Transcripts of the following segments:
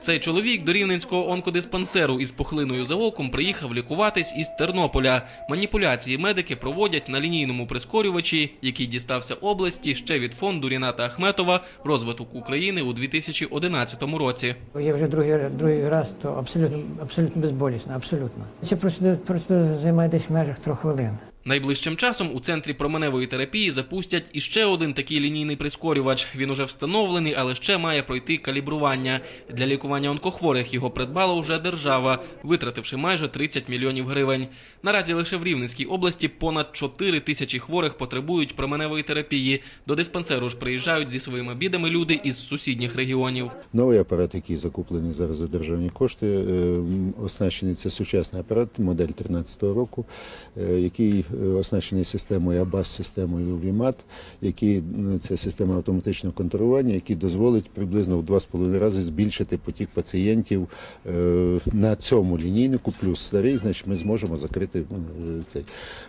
Цей чоловік до рівненського онкодиспансеру із пухлиною за оком приїхав лікуватись із Тернополя. Маніпуляції медики проводять на лінійному прискорювачі, який дістався області ще від фонду Ріната Ахметова розвиток України у 2011 році. Я вже другий, другий раз, то абсолютно, абсолютно безболісно, абсолютно. Ця процедура, процедура займає десь в межах трьох хвилин. Найближчим часом у центрі променевої терапії запустять іще один такий лінійний прискорювач. Він уже встановлений, але ще має пройти калібрування. Для лікування онкохворих його придбала вже держава, витративши майже 30 мільйонів гривень. Наразі лише в Рівненській області понад 4 тисячі хворих потребують променевої терапії. До диспансеру ж приїжджають зі своїми бідами люди із сусідніх регіонів. Новий апарат, який закуплений зараз за державні кошти, е, оснащений це сучасний апарат, модель 13-го року, е, який оснащений системою АБАС, системою ВІМАТ, який м, це система автоматичного контролювання, який дозволить приблизно в 2,5 рази збільшити потік пацієнтів е, на цьому лінійнику, плюс старий, значить ми зможемо закрити е, цей.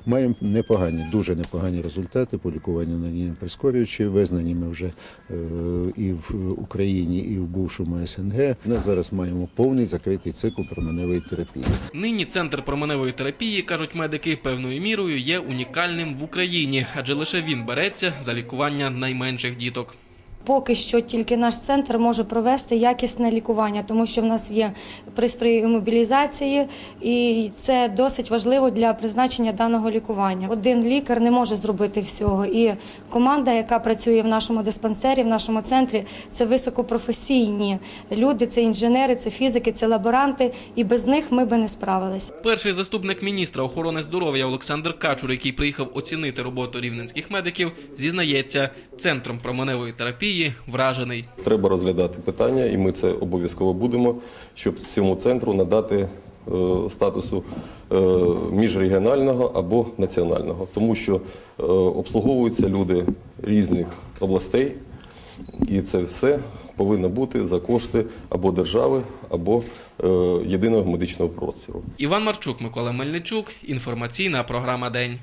Маємо непогані, дуже непогані результати по лікуванню на лінії прискорюючі, визнані ми вже е, і в Україні, і в бувшому СНГ. Ми зараз маємо повний закритий цикл променевої терапії. Нині центр променевої терапії, кажуть медики, певною мірою є унікальним в Україні, адже лише він береться за лікування найменших діток. Поки що тільки наш центр може провести якісне лікування, тому що в нас є пристрої імобілізації, і це досить важливо для призначення даного лікування. Один лікар не може зробити всього. І команда, яка працює в нашому диспансері, в нашому центрі, це високопрофесійні люди, це інженери, це фізики, це лаборанти, і без них ми би не справилися. Перший заступник міністра охорони здоров'я Олександр Качур, який приїхав оцінити роботу рівненських медиків, зізнається, центром променевої терапії вражений. Треба розглядати питання, і ми це обов'язково будемо, щоб цьому центру надати е, статусу е, міжрегіонального або національного, тому що е, обслуговуються люди різних областей, і це все повинно бути за кошти або держави, або єдиного медичного простору. Іван Марчук, Микола Мельничук. Інформаційна програма День.